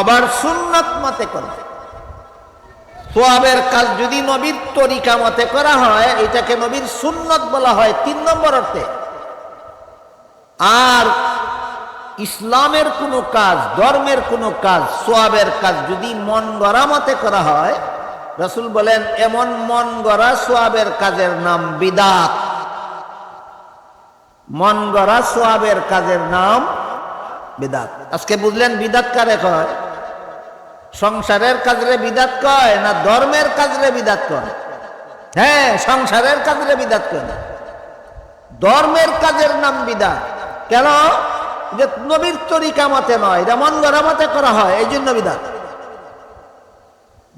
আবার সুন্নত মতে করবে সোয়াবের কাজ যদি নবীর তরিকা মতে করা হয়, এটাকে নবীর সুন্নত বলা হয় তিন নম্বর অর্থে। আর ইসলামের কোনো কাজ, ধর্মের কোনো কাজ, সোয়াবের কাজ যদি মন গড়া মতে করা হয়, রসুল বলেন, এমন মন গড়া সোয়াবের কাজের নাম বিদাত। মন গড়া সোয়াবের কাজের নাম বিদাত। আজকে বুঝলেন বিদাত কারে কয়? সংসারের কাজরে বিদাত কয় না ধর্মের কাজরে বিদাত কয়? হ্যাঁ সংসারের কাজরে বিদাত কয় না। ধর্মের কাজের নাম বিদাত। কেন? যে নবীর তরিকা মতে নয়, এটা মন মতে করা হয় এই জন্য বিদাত।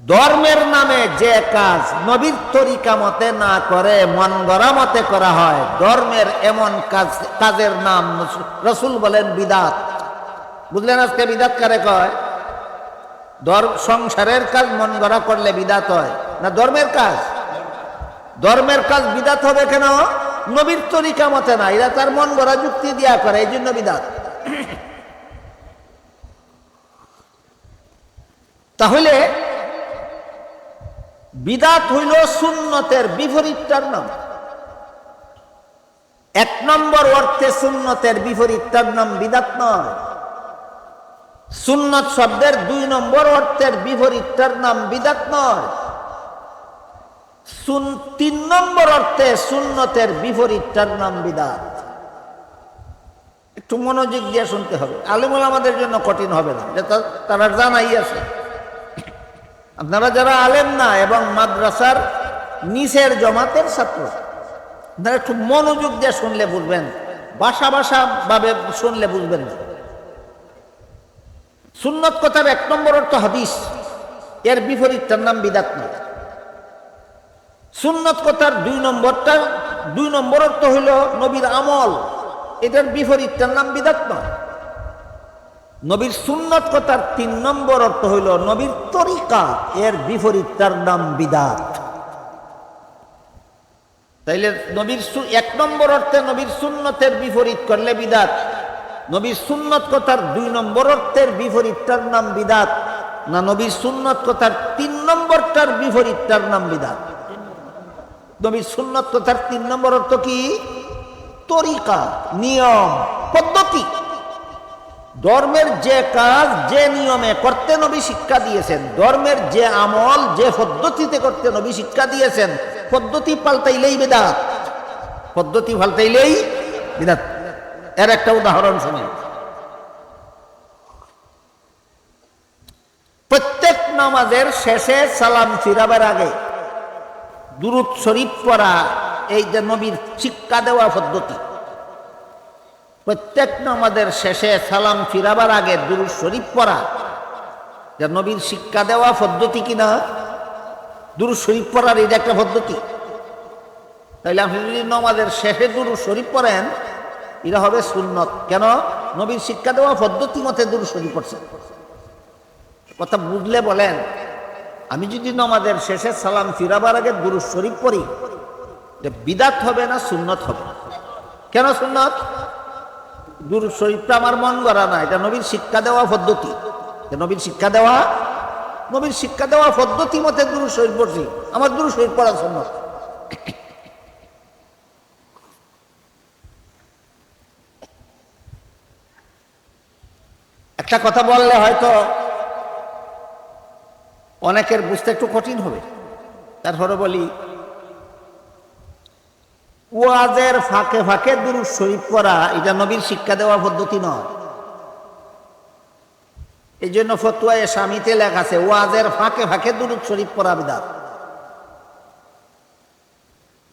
ধর্মের নামে যে কাজ নবীর তরিকা মতে না করে মন গড়া মতে করা হয়, ধর্মের এমন কাজ, কাজের নাম রসুল বলেন বিদাত। বুঝলেন আজকে বিদাত কারে কয়? ধর্ম সংসারের কাজ মন গড়া করলে বিদাত হয়। না, ধর্মের কাজ? ধর্মের কাজ বিদাত হবে কেন? নবীর তরিকা মতে না, এরা তার মন গড়া যুক্তি দিয়া করে, এই জন্য বিদাত। তাহলে, বিদাত হইল সুন্নতের বিপরীতটার নাম। এক নম্বর অর্থে সুন্নতের বিপরীতটার নাম বিদাত নয়। সুন্নত শব্দের দুই নম্বর অর্থের বিপরীতটার নাম বিদাত নয়। তিন নম্বর অর্থে সুন্নতের বিপরীতটার নাম বিদাত। একটু মনোযোগ দিয়ে শুনতে হবে। আলিমুল আমাদের জন্য কঠিন হবে না। তারা জানাই আছে। আপনারা যারা আলেম না এবং মাদ্রাসার নিচের জমাতের ছাত্র, আপনারা একটু মনোযোগ দিয়ে শুনলে বুঝবেন। বাসা বাসা ভাবে শুনলে বুঝবেন না। সুন্নত কথার এক নম্বর অর্থ হাদিস। এর বিপরীতটার নাম বিদাত নয়। সুন্নত কথার দুই নম্বরটা, দুই নম্বর অর্থ হইল নবীর আমল। এটার বিপরীতটার নাম বিদাত নয়। নবীর সুন্নত কথার তিন নম্বর অর্থ হইল নবীর তরিকা। এর বিপরীতটার নাম বিদাত। তাইলে নবীর এক নম্বর অর্থে নবীর সুন্নতের বিপরীত করলে বিদাত। নবীর সুন্নত কথার দুই নম্বর অর্থের বিপরীতটার নাম বিদাত, না নবীর সুন্নত কথার তিন নম্বরটার বিপরীতটার নাম বিদাত? নবীর সুন্নত কথার তিন নম্বর অর্থ কি? তরিকা, নিয়ম, পদ্ধতি। ধর্মের যে কাজ, যে নিয়মে করতে নবী শিক্ষা দিয়েছেন, ধর্মের যে আমল, যে পদ্ধতিতে করতে নবী শিক্ষা দিয়েছেন, পদ্ধতি পাল্টাইলেই বেদাত। পদ্ধতি পাল্টাইলেই বিদাত। এর একটা উদাহরণ শুনে। প্রত্যেক নামাজের শেষে সালাম ফিরাবার আগে দুরুদ শরীফ পড়া, এই যে নবীর শিক্ষা দেওয়া পদ্ধতি। প্রত্যেক নামাজের শেষে সালাম ফিরাবার আগে দুরুদ শরীফ পড়া, যে নবীর শিক্ষা দেওয়া পদ্ধতি কিনা দুরুদ শরীফ পড়ার এটা একটা পদ্ধতি। তাইলে আপনি যদি নমাজের শেষে দুরুদ শরীফ পড়েন এটা হবে সুন্নত। কেন? নবীর শিক্ষা দেওয়া পদ্ধতি মতে দূর শরীফ পড়ছে। কথা বুঝলে বলেন, আমি যদি নমাজের শেষে সালাম ফিরাবার আগে দুরু শরীফ পড়ি বিদাত হবে না সুন্নত হবে? কেন সুন্নত? দুরু শরীফটা আমার মন গড়া না, এটা নবীর শিক্ষা দেওয়া পদ্ধতি। নবীর শিক্ষা দেওয়া, নবীর শিক্ষা দেওয়া পদ্ধতি মতে দুরু শরীফ পড়ছি, আমার দুরু শরীফ পড়া সুন্নত। একটা কথা বললে হয়তো অনেকের বুঝতে একটু কঠিন হবে। তারপরে বলি, ওয়াজের ফাঁকে ফাঁকে দুরুদ শরীফ পড়া, এটা নবীর শিক্ষা দেওয়া পদ্ধতি নয়। এই জন্য ফতুয়ায় স্বামীতে লেখা আছে, ওয়াজের ফাঁকে ফাঁকে দুরুদ শরীফ পড়া বিদাত।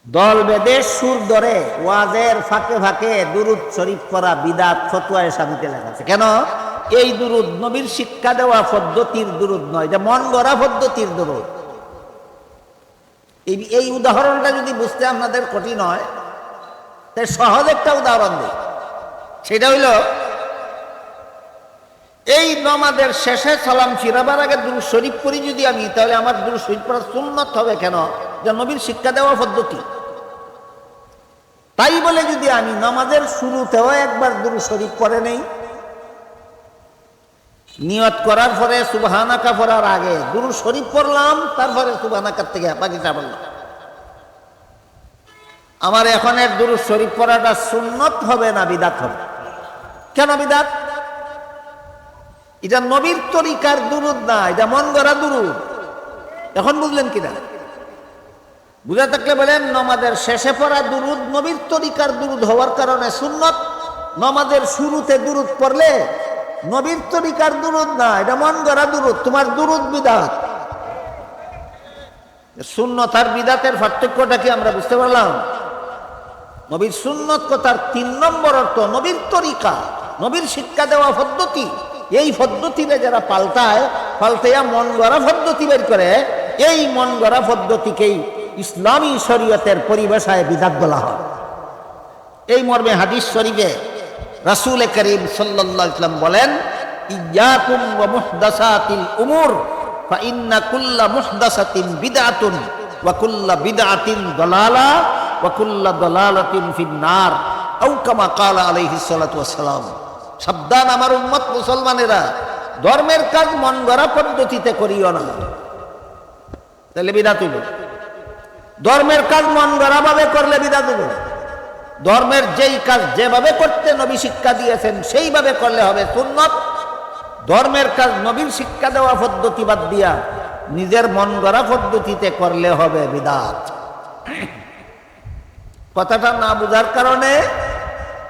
দল বেদে সুর ধরে ওয়াজের ফাঁকে ফাঁকে দুরুদ শরীফ পড়া বিদাত ফতুয়ায় স্বামীতে লেখা আছে। কেন? এই দুরুদ নবীর শিক্ষা দেওয়া পদ্ধতির দুরুদ নয় এটা মন গড়া পদ্ধতির দুরুদ। এই উদাহরণটা যদি বুঝতে আপনাদের কঠিন হয় তাই সহজ একটা উদাহরণ দিই। সেটা হইল, এই নমাদের শেষে সালাম ফিরাবার আগে দুরু শরীফ পড়ি যদি আমি, তাহলে আমার দুরু শরীফ পড়া সুন্নত হবে কেন? যে নবীর শিক্ষা দেওয়া পদ্ধতি। তাই বলে যদি আমি নামাজের শুরুতেও একবার দুরু শরীফ পড়ে নেই নিয়ত করার পরে সুবহানাকা পড়ার আগে দুরু শরীফ পড়লাম, তারপরে সুবহানাকার থেকে বাকিটা বললাম। আমার এখন এর দুরু শরীফ পড়াটা সুন্নত হবে না বিদাত হবে? কেন বিদাত? এটা নবীর তরিকার দুরুদ না, এটা মন গড়া দুরুদ। এখন বুঝলেন কিনা? বুঝে থাকলে বলেন নমাদের শেষে পড়া দুরুদ নবীর তরিকার দুরুদ হওয়ার কারণে সুন্নত নমাদের শুরুতে দুরুদ পড়লে নবীর তরিকার দুরুদ না, এটা মন গড়া দুরুদ, তোমার দুরুদ বিদাত। সুন্নত আর বিদাতের পার্থক্যটা কি আমরা বুঝতে পারলাম? নবীর সুন্নত কথার তিন নম্বর অর্থ নবীর তরিকা, নবীর শিক্ষা দেওয়া পদ্ধতি। এই পদ্ধতিতে যারা পাল্টায়, পাল্টাইয়া মন গড়া পদ্ধতি বের করে, এই মন গড়া পদ্ধতিকেই ইসলামী শরীয়তের পরিবেশায় বিদাত বলা হয়। এই মর্মে হাদিস শরীফে রাসূল করিম সাল্লাল্লাহু আলাইহি বলেন, ইয়াকুম ওয়া মুহদাসাতিল উমুর, ফা ইন্না কুল্লা মুহদাসাতিন বিদআতুন ওয়া কুল্লা বিদআতিন দালালা ওয়া কুল্লা দালালাতিন ফিন্নার। আও কামা ক্বালা আলাইহিস সালাতু ওয়াসসালাম সাবধান আমার উম্মত মুসলমানেরা, ধর্মের কাজ মন গড়া পদ্ধতিতে করিও না। তাহলে বিদাত ধর্মের কাজ মন গড়া ভাবে করলে বিদাত ধর্মের যেই কাজ যেভাবে করতে নবী শিক্ষা দিয়েছেন, সেইভাবে করলে হবে সুন্নত। ধর্মের কাজ নবীর শিক্ষা দেওয়া পদ্ধতি বাদ দিয়া নিজের মন গড়া পদ্ধতিতে করলে হবে বিদাত। কথাটা না বুঝার কারণে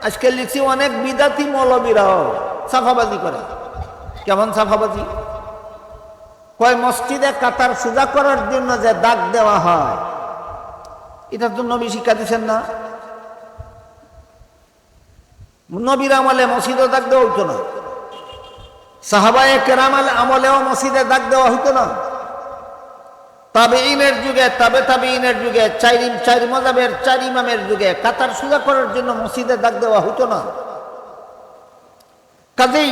আজকে লিখছি অনেক বিদাতি মৌলবীরাও সাফাবাজি করে। কেমন সাফাবাজি? কয়, মসজিদে কাতার সুজা করার জন্য যে দাগ দেওয়া হয়, এটা তো নবী শিক্ষা দিচ্ছেন না। নবীর আমলে মসজিদে দাগ দেওয়া হইতো না। সাহাবায়ে কেরাম আমলেও মসজিদে দাগ দেওয়া হইতো না। তবে ইনের যুগে, তবে তবে ইনের যুগে চারি চারি মজাবের চার ইমামের যুগে কাতার সুজা করার জন্য মসজিদে দাগ দেওয়া হতো না। কাজেই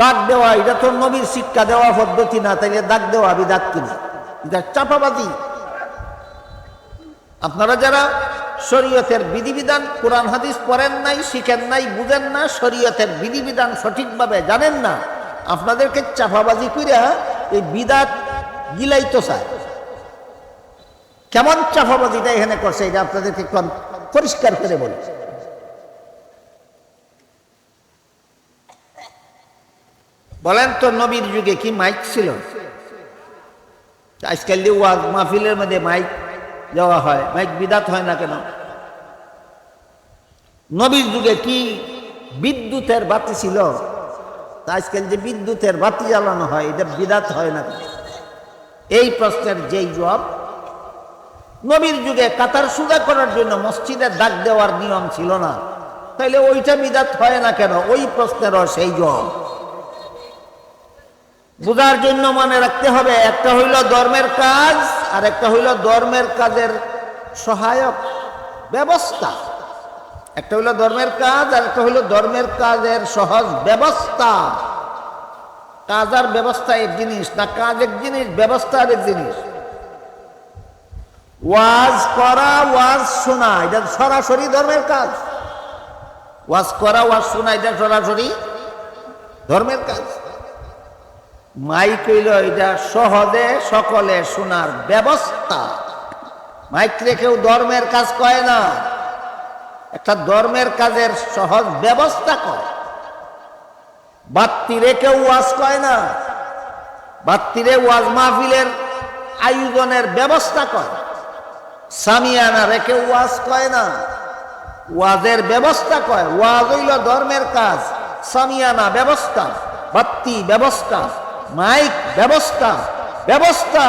দাগ দেওয়া, এটা তো নবীর শিক্ষা দেওয়া পদ্ধতি না, তাইলে দাগ দেওয়া বিদাত কিনা? এটা চাপাবাদি আপনারা যারা শরীয়তের বিধিবিধান, কোরআন, হাদিস পড়েন নাই, শিখেন নাই, বুঝেন না, শরীয়তের বিধিবিধান সঠিকভাবে জানেন না। আপনাদেরকে চাপাবাজি কইরা এই বিদাত গিলাইতো চায় কেমন চাপাবাজিটা এখানে করছে, এটা আপনাদেরকে পরিষ্কার করে বলি। বলেন তো, নবীর যুগে কি মাইক ছিল? আজকাল যে ওয়াজ মাহফিলের মধ্যে মাইক দেওয়া হয়। মাইক বিদাত হয় না কেন? নবীর যুগে কি বিদ্যুতের বাতি ছিল? আজকাল যে বিদ্যুতের বাতি জ্বালানো হয়, এটা বিদাত হয় না এই প্রশ্নের যেই জবাব, নবীর যুগে কাতার সুদা করার জন্য মসজিদে দাগ দেওয়ার নিয়ম ছিল না। তাইলে ওইটা বিদাত হয় না কেন? ওই প্রশ্নেরও সেই জবাব। বোঝার জন্য মনে রাখতে হবে, একটা হইল ধর্মের কাজ আর একটা হইল ধর্মের কাজের সহায়ক ব্যবস্থা। একটা হইল ধর্মের কাজ আর একটা হইল ধর্মের কাজের সহজ ব্যবস্থা। কাজ আর ব্যবস্থা এক জিনিস, না কাজ এক জিনিস, ব্যবস্থা আর এক জিনিস। ওয়াজ করা, ওয়াজ শোনা, এটা সরাসরি ধর্মের কাজ। ওয়াজ করা, ওয়াজ শোনা, এটা সরাসরি ধর্মের কাজ। মাইক হইল এটা সহজে সকলে শোনার ব্যবস্থা। মাইক রেখেও ধর্মের কাজ কয় না। একটা ধর্মের কাজের সহজ ব্যবস্থা করে বাত্তি রেখেও ওয়াজ কয় না। বাত্তিরে ওয়াজ মাহফিলের আয়োজনের ব্যবস্থা করে সামিয়ানা রেখে ওয়াজ কয় না। ওয়াজের ব্যবস্থা কয়। ওয়াজ হইল ধর্মের কাজ। সামিয়ানা ব্যবস্থা, বাত্তি ব্যবস্থা। মাইক ব্যবস্থা ব্যবস্থা।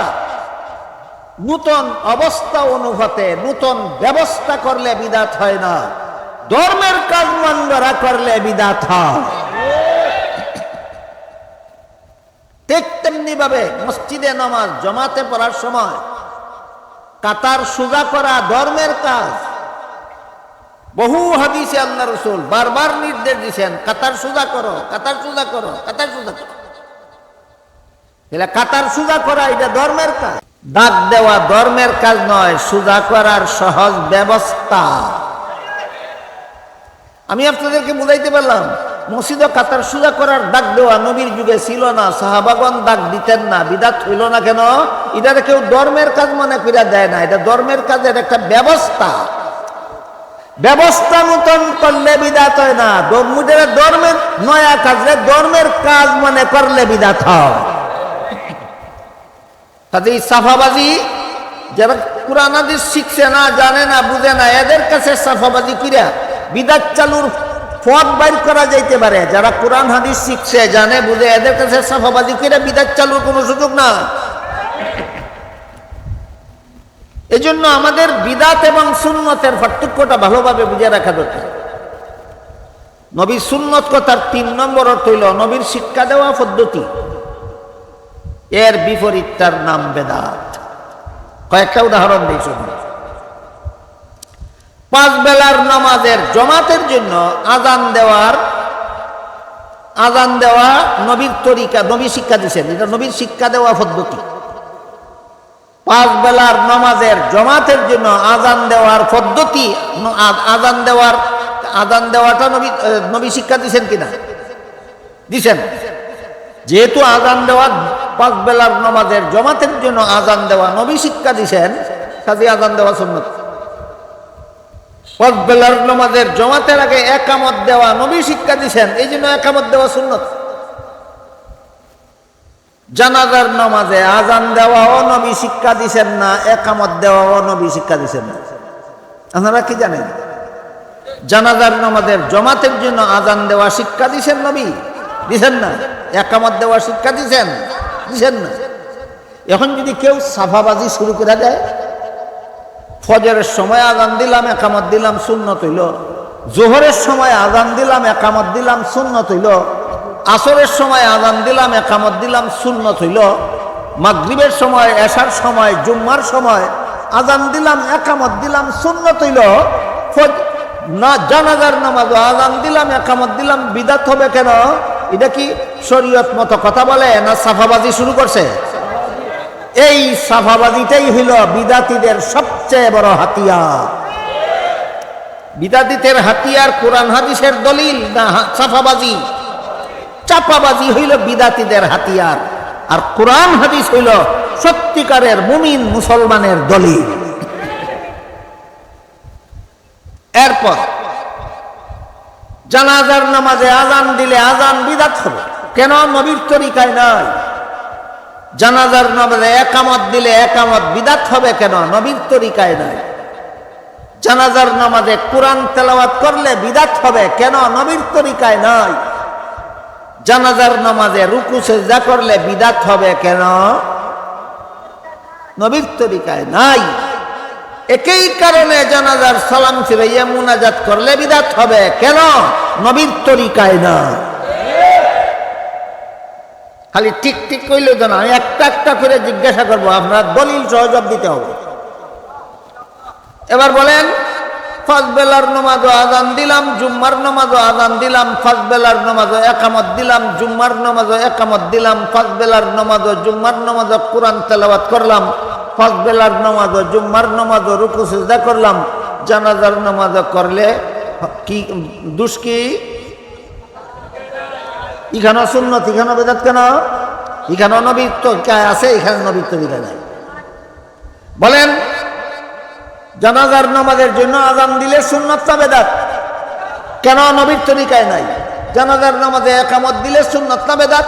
নূতন অবস্থা অনুভূতে, নূতন ব্যবস্থা করলে বিদাত হয় না। ধর্মের কাজ মন্দরা করলে বিদাত হয়। তেমনি ভাবে মসজিদে নামাজ, জমাতে পড়ার সময় কাতার সুজা করা ধর্মের কাজ। বহু হাদিসে আল্লাহ রসুল বারবার নির্দেশ দিচ্ছেন কাতার সুজা করো, কাতার সুজা করো, কাতার সুজা করো। এলা কাতার সুজা করা এটা ধর্মের কাজ। দাগ দেওয়া ধর্মের কাজ নয়, সুজা করার সহজ ব্যবস্থা। আমি আপনাদেরকে বুঝাইতে পারলাম, মসজিদ কাতার সুজা করার দাগ দেওয়া নবীর যুগে ছিল না সাহাবাগন দাগ দিতেন না, বিদাত হইল না কেন? এটা কেউ ধর্মের কাজ মনে করে দেয় না, এটা ধর্মের কাজের একটা ব্যবস্থা। ব্যবস্থা মতন করলে বিদাত হয় না ধর্মের নয়া কাজে ধর্মের কাজ মনে করলে বিদাত হয়। কাজে সাফাবাজি যারা কোরআন হাদিস শিখছে না, জানে না, বুঝে না, এদের কাছে সাফাবাজি কিরা? বিদাত চালুর পথ বাইর করা যাইতে পারে। যারা কোরআন হাদিস শিখছে, জানে, বুঝে, এদের কাছে সাফাবাজি কিরা? বিদাত চালুর কোনো সুযোগ না এই জন্য আমাদের বিদাত এবং সুন্নতের পার্থক্যটা ভালোভাবে বুঝে রাখা দরকার। নবীর সুন্নত কথার তিন নম্বর অর্থ হইল, নবীর শিক্ষা দেওয়া পদ্ধতি। এর বিপরীত তার নাম বেদাত। কয়েকটা উদাহরণ দিই শুনুন পাঁচ বেলার নামাজের জমাতের জন্য আজান দেওয়ার, আজান দেওয়া নবীর তরিকা, নবী শিক্ষা দিচ্ছেন এটা নবীর শিক্ষা দেওয়া পদ্ধতি পাঁচ বেলার নামাজের জমাতের জন্য আজান দেওয়ার পদ্ধতি আজান দেওয়ার, আজান দেওয়াটা নবী নবী শিক্ষা দিচ্ছেন কিনা? দিছেন। যেহেতু আজান দেওয়া পাঁচ বেলার নামাজের জমাতের জন্য আজান দেওয়া নবী শিক্ষা দিছেন, কাজে আজান দেওয়া সুন্নত। পাঁচ বেলার নামাজের জমাতের আগে একামত দেওয়া নবী শিক্ষা দিছেন, এই জন্য একামত দেওয়া সুন্নত। জানাজার নামাজে আজান দেওয়াও নবী শিক্ষা দিছেন না, একামত দেওয়াও নবী শিক্ষা দিছেন না। আপনারা কি জানেন? জানাজার নামাজের জমাতের জন্য আজান দেওয়া শিক্ষা দিছেন নবী? দিছেন না? একামত দেওয়া শিক্ষা দিছেন? দিছেন না। এখন যদি কেউ সাফাবাজি শুরু করে দেয়, ফজরের সময় আজান দিলাম, একামত দিলাম শূন্য তৈল জোহরের সময় আজান দিলাম, একামত দিলাম শূন্য তৈল আসরের সময় আজান দিলাম, একামত দিলাম শূন্য হইল। মাগরিবের সময়, এশার সময়, জুম্মার সময় আজান দিলাম, একামত দিলাম শূন্য হইল। না, জানাজার নামাজ আজান দিলাম, একামত দিলাম, বিদাত হবে কেন? এটা কি শরীয়ত মতো কথা বলে না সাফাবাজি শুরু করছে? এই সাফাবাজিটাই হইল বিদাতিদের সবচেয়ে বড় হাতিয়ার। বিদাতিদের হাতিয়ার কোরআন হাদিসের দলিল না সাফাবাজি? চাপাবাজি হইল বিদাতিদের হাতিয়ার। আর কোরআন হাদিস হইল সত্যিকারের মুমিন মুসলমানের দলিল। এরপর জানাজার নামাজে আজান দিলে আজান বিদাত হবে। কেন? নবীর তরিকায় নয় জানাজার নামাজে একামত দিলে একামত বিদাত হবে কেন? নবীর তরিকায় নয় জানাজার নামাজে কোরআন তেলাওয়াত করলে বিদাত হবে কেন? নবীর তরিকায় নয় জানাজার নামাজে রুকু, সেজদা করলে বিদাত হবে কেন? নবীর তরিকায় নাই। একই কারণে জানাজার সালাম ফিরাইয়া মুনাজাত করলে বিদাত হবে। কেন? নবীর তরিকায় না। খালি ঠিক ঠিক কইলে তো না, আমি একটা একটা করে জিজ্ঞাসা করব, আপনার দলিল সহজব দিতে হবে। এবার বলেন ফার্স্ট বেলার নমাজও আজান দিলাম, জুম্মার নমাজও আজান দিলাম ফার্স্ট বেলার নমাজও একামত দিলাম, জুম্মার নমাজও একামত দিলাম ফার্স্ট বেলার নমাজও, জুম্মার নমাজও কোরআন তেলাওয়াত করলাম। ফার্স্ট বেলার জুম্মার নমাজও রুকু, সিজদা করলাম। জানাজার নমাজও করলে কি, দুষ কি? এখানেও সুন্নত, এখানেও বেদাত কেন? এখানেও নবীর তরিকায় আছে, এখানে নবীর তরিকায় নাই। বলেন, জানাজার নামাজের জন্য আজান দিলে সুন্নত না বেদাত? কেন নবীর তরিকায় নাই? জানাজার নামাজে একামত দিলে সুন্নত না বেদাত?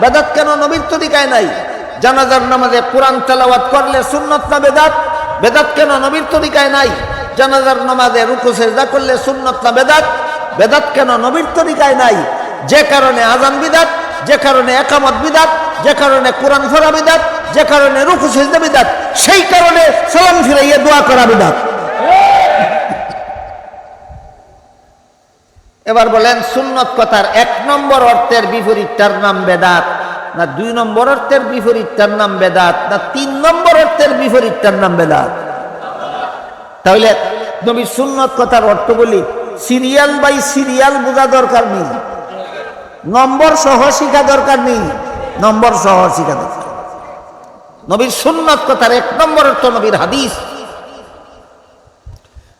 বেদাত কেন নবীর তরিকায় নাই? জানাজার নামাজে কোরআন তেলাওয়াত করলে সুন্নত না বেদাত? বেদাত কেন? নবীর তরিকায় নাই। জানাজার নামাজে রুকু, সেজদা করলে সুন্নত না বেদাত? বেদাত কেন? নবীর তরিকায় নাই। যে কারণে আজান বিদাত, যে কারণে একামত বিদাত, যে কারণে কোরআন ফেরা বিদাত, যে কারণে রুকু, সেজদা বিদাত, সেই কারণে সালাম ফিরাইয়া দোয়া করা বিদাত। এবার বলেন, সুন্নত কথার এক নম্বর অর্থের বিপরীতটার নাম বেদাত। না দুই নম্বর অর্থের বিপরীতটার নাম বেদাত, না তিন নম্বর অর্থের বিপরীতটার নাম বেদাত। তাহলে নবীর সুন্নত কথার অর্থ বলি, সিরিয়াল বাই সিরিয়াল বোঝা দরকার নেই। নম্বর সহ শিখা দরকার নেই, নম্বর সহ শিখা দরকার নবীর সুন্নত কথার এক নম্বর অর্থ নবীর হাদিস।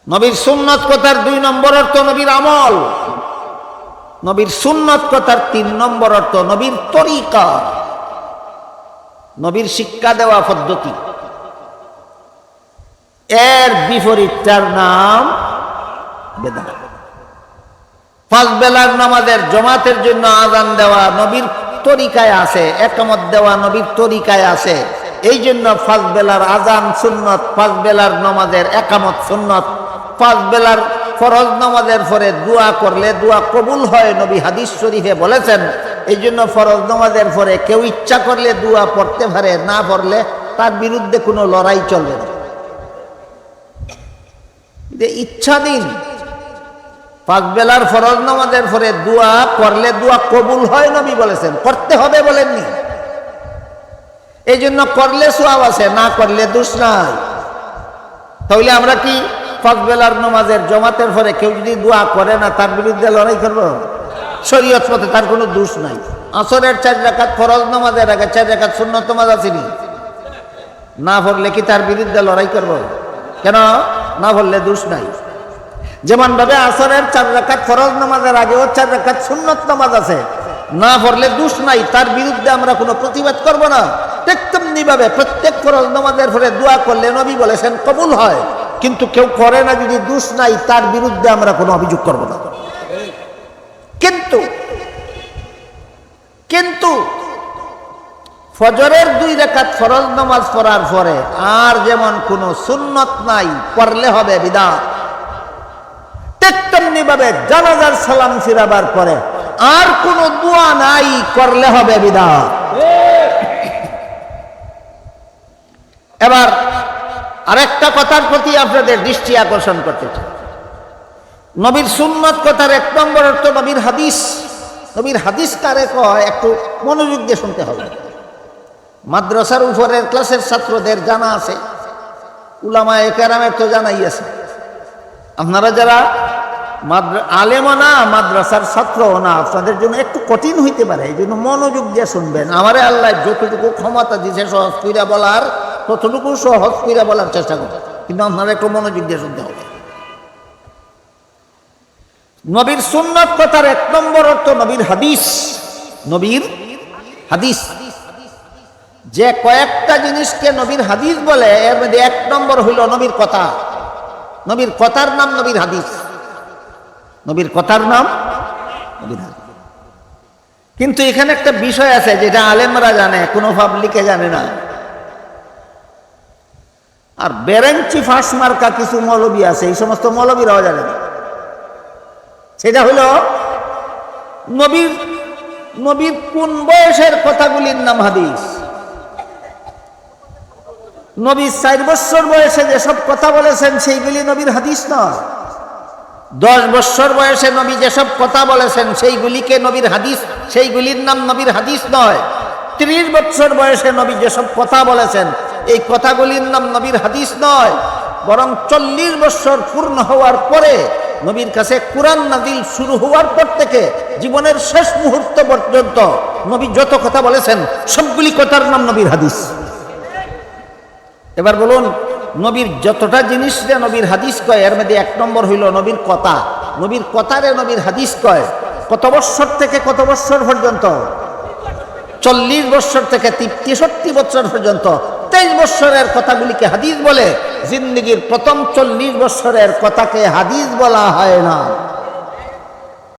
নবীর সুন্নত কথার দুই নম্বর অর্থ নবীর আমল। নবীর সুন্নত কথার তিন নম্বর অর্থ নবীর তরিকা। নবীর শিক্ষা দেওয়া পদ্ধতি। এর বিপরীতটার নাম বেদাত পাঁচ বেলার নামাজের জমাতের জন্য আজান দেওয়া নবীর তরিকায় আছে, একমত দেওয়া নবীর তরিকায় আছে। এই জন্য পাঁচ বেলার আজান সুন্নত, পাঁচ বেলার নামাজের একামত সুন্নত, পাঁচ বেলার ফরজ নামাজের পরে দোয়া করলে দোয়া কবুল হয়, নবী হাদিস শরীফে বলেছেন এই জন্য ফরজ নামাজের পরে কেউ ইচ্ছা করলে দোয়া পড়তে পারে, না পড়লে তার বিরুদ্ধে কোনো লড়াই চলবে না। যে ইচ্ছাধীন পাঁচ বেলার ফরজ নামাজের পরে দোয়া করলে দোয়া কবুল হয়, নবী বলেছেন করতে হবে বলেননি। এই জন্য করলে সোয়াব আছে, না করলে দোষ নাই। তাহলে আমরা কি পাঁচ বেলার নামাজের জমাতের পরে কেউ যদি দোয়া করে না, তার বিরুদ্ধে লড়াই করব? শরীয়ত পথে তার কোনো দোষ নাই। আসরের চার রাখাত ফরজ নামাজের আগে চার রাখাত সুন্নত নামাজ আসেনি না? পড়লে কি তার বিরুদ্ধে লড়াই করব? কেন? না পড়লে দোষ নাই। যেমন ভাবে আসরের চার রাখাত ফরজ নামাজের আগেও চার রাখাত সুন্নত নামাজ আছে, না পড়লে দোষ নাই। তার বিরুদ্ধে আমরা কোনো প্রতিবাদ করব না। ঠিক তেমনি ভাবে প্রত্যেক ফরজ নামাজের পরে দোয়া করলে নবী বলেছেন, কবুল হয়। কিন্তু কেউ করে না, যদি দোষ নাই, তার বিরুদ্ধে আমরা কোনো অভিযোগ করব না। কিন্তু কিন্তু ফজরের দুই রেখাত ফরজ নামাজ পড়ার পরে আর যেমন কোনো সুন্নত নাই, পড়লে হবে বিদাত। ঠিক তেমনি ভাবে জানাজার সালাম ফিরাবার পরে আর কোন দোয়া নাই, করলে হবে বিদাত। এবার আরেকটা কথার প্রতি আপনাদের দৃষ্টি আকর্ষণ করতে চাই। নবীর সুন্নত কথার এক নম্বর অর্থ নবীর হাদিস। নবীর হাদিস কারে কয়, একটু মনোযোগ দিয়ে শুনতে হবে। মাদ্রাসার উপরের ক্লাসের ছাত্রদের জানা আছে উলামা একারামের তো জানাই আছে। আপনারা যারা আলেমও না, মাদ্রাসার ছাত্রও না, আপনাদের জন্য একটু কঠিন হইতে পারে, এই জন্য মনোযোগ দিয়ে শুনবেন। আমারে আল্লাহ যতটুকু ক্ষমতা দিছে সহজ বলার ততটুকু সহজ কইরা বলার চেষ্টা করবে কিন্তু আপনারা একটু মনোযোগ দিয়ে শুনতে হবে। নবীর সুন্নত কথার এক নম্বর অর্থ নবীর হাদিস। নবীর হাদিস। যে কয়েকটা জিনিসকে নবীর হাদিস বলে, এর মধ্যে এক নম্বর হইল নবীর কথা। নবীর কথার নাম নবীর হাদিস। নবীর কথার নাম নবীর হাদিস। কিন্তু এখানে একটা বিষয় আছে, যেটা আলেমরা জানে, কোনো পাবলিকে জানে না। আর বেরেঞ্চি ফাঁস মার্কা কিছু মৌলবী আছে, এই সমস্ত মৌলবীরাও জানে না সেটা হলো নবীর নবীর কোন বয়সের কথাগুলির নাম হাদিস? নবী চার বছর বয়সে যেসব কথা বলেছেন, সেইগুলি নবীর হাদিস নয়। দশ বছর বয়সে নবী যেসব কথা বলেছেন, সেইগুলিকে নবীর হাদিস, সেইগুলির নাম নবীর হাদিস নয়। ত্রিশ বছর বয়সে নবী যেসব কথা বলেছেন এই কথাগুলির নাম নবীর হাদিস নয়, বরং চল্লিশ বছর পূর্ণ হওয়ার পরে নবীর কাছে কোরআন নাদিল শুরু হওয়ার পর থেকে জীবনের শেষ মুহূর্ত পর্যন্ত নবী যত কথা বলেছেন, সবগুলি কথার নাম নবীর হাদিস। এবার বলুন, নবীর যতটা জিনিস রে নবীর হাদিস কয়, এর মধ্যে এক নম্বর হইল নবীর কথা। নবীর কথারে নবীর হাদিস কয়, কত বৎসর থেকে কত বৎসর পর্যন্ত? চল্লিশ বৎসর থেকে তেষট্টি বৎসর পর্যন্ত তেইশ বৎসরের কথাগুলিকে হাদিস বলে জিন্দগির প্রথম চল্লিশ বৎসরের কথাকে হাদিস বলা হয় না।